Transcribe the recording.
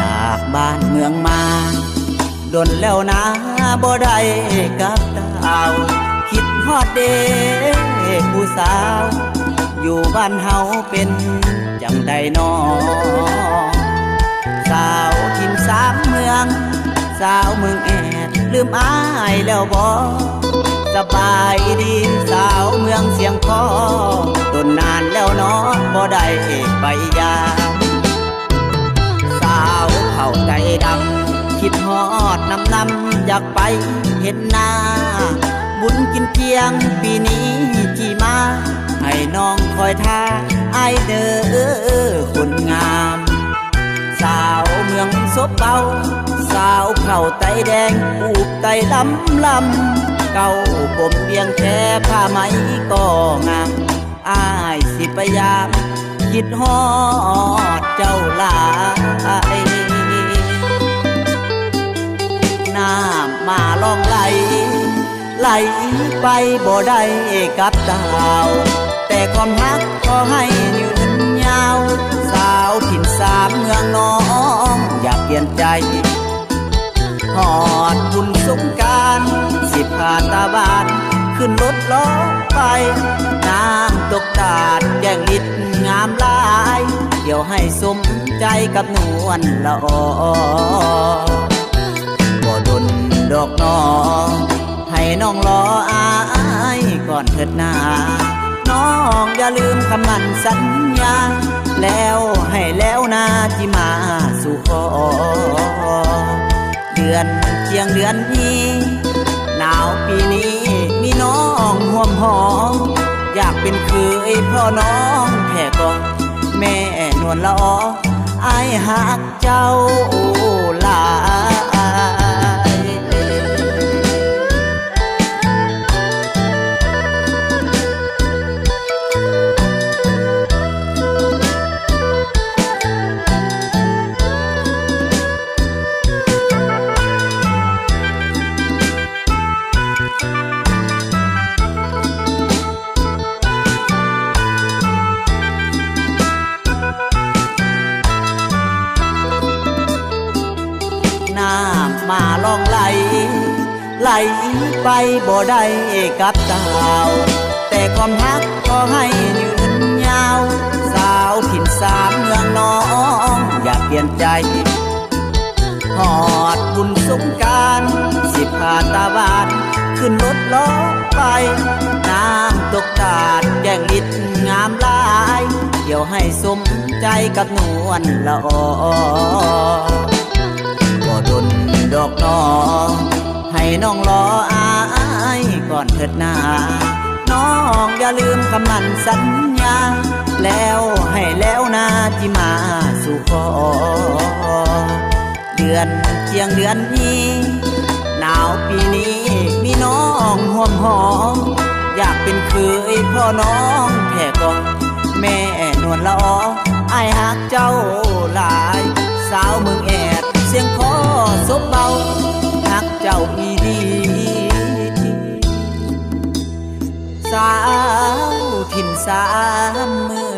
จากบ้านเมืองมาดนแล้วนะบ่ได้กับดาวคิด ฮอดเดผู้สาว อยู่บ้านเฮาเป็นจังใดนอสาวทิมสามเมือง สาวเมืองแอดลืมอายแล้วบ่สบายดีสาวเมืองเสียงคอตนนานแล้วเนาะบ่ได้ไปยาสาวเข้าใจดำคิดฮอดนำนำอยากไปเห็นหน้า บุญกินเจียงปีนี้ที่มา ให้น้องคอยท่าไอเด้อคนงาม สาวเมืองซบเบา สาวเข่าไตแดงปูกไตลำลำเก่าผมเพียงแค่ผ้าไหมก็งามอายสิพยายามคิดฮอดเจ้า ไหลไปบ่ได้กับดาว แต่ความฮักขอให้ยืนยาว สาวถิ่นสามเมืองน้อง อยากเปลี่ยนใจหอดบุญสงการสิบผ่าตาบานขึ้นรถล้อไป น้ำตกตาดแก้งลิดงามลาย เดี๋ยวให้สมใจกับนวลละออ ก่อนเถิดนาน้องอย่าลืมคำมั่นสัญญา แล้วให้แล้วนาที่มาสู่ขอเดือนเคียงเดือนนี้ หนาวปีนี้มีน้องห่วมหอม อยากเป็นคือไอ้พ่อน้องแค่ก่อแม่นวลละอออายหักเจ้าหลา มาลองไหลไหลไปบ่ได้กับดาว แต่ความฮักก็ให้ยืนยาว สาวถิ่นสามเมืองน้อง อยากเปลี่ยนใจหอดบุญสงการสิผ่าตาบานขึ้นรถล้อไป น้ำตกตาดแย่งลิดงามหลาย เดี๋ยวให้สมใจกับนวลละออ น้องรออายก่อนเถิดนาน้องอย่าลืมคำมันสัญญา แล้วให้แล้วนาที่มาสู่ขอเดือนเคียงเดือนนี้ หนาวปีนี้มีน้องห่วมหอม อยากเป็นเคยพ่อน้องแค่ก่อนแม่นวลละออไอายหักเจ้า สามมื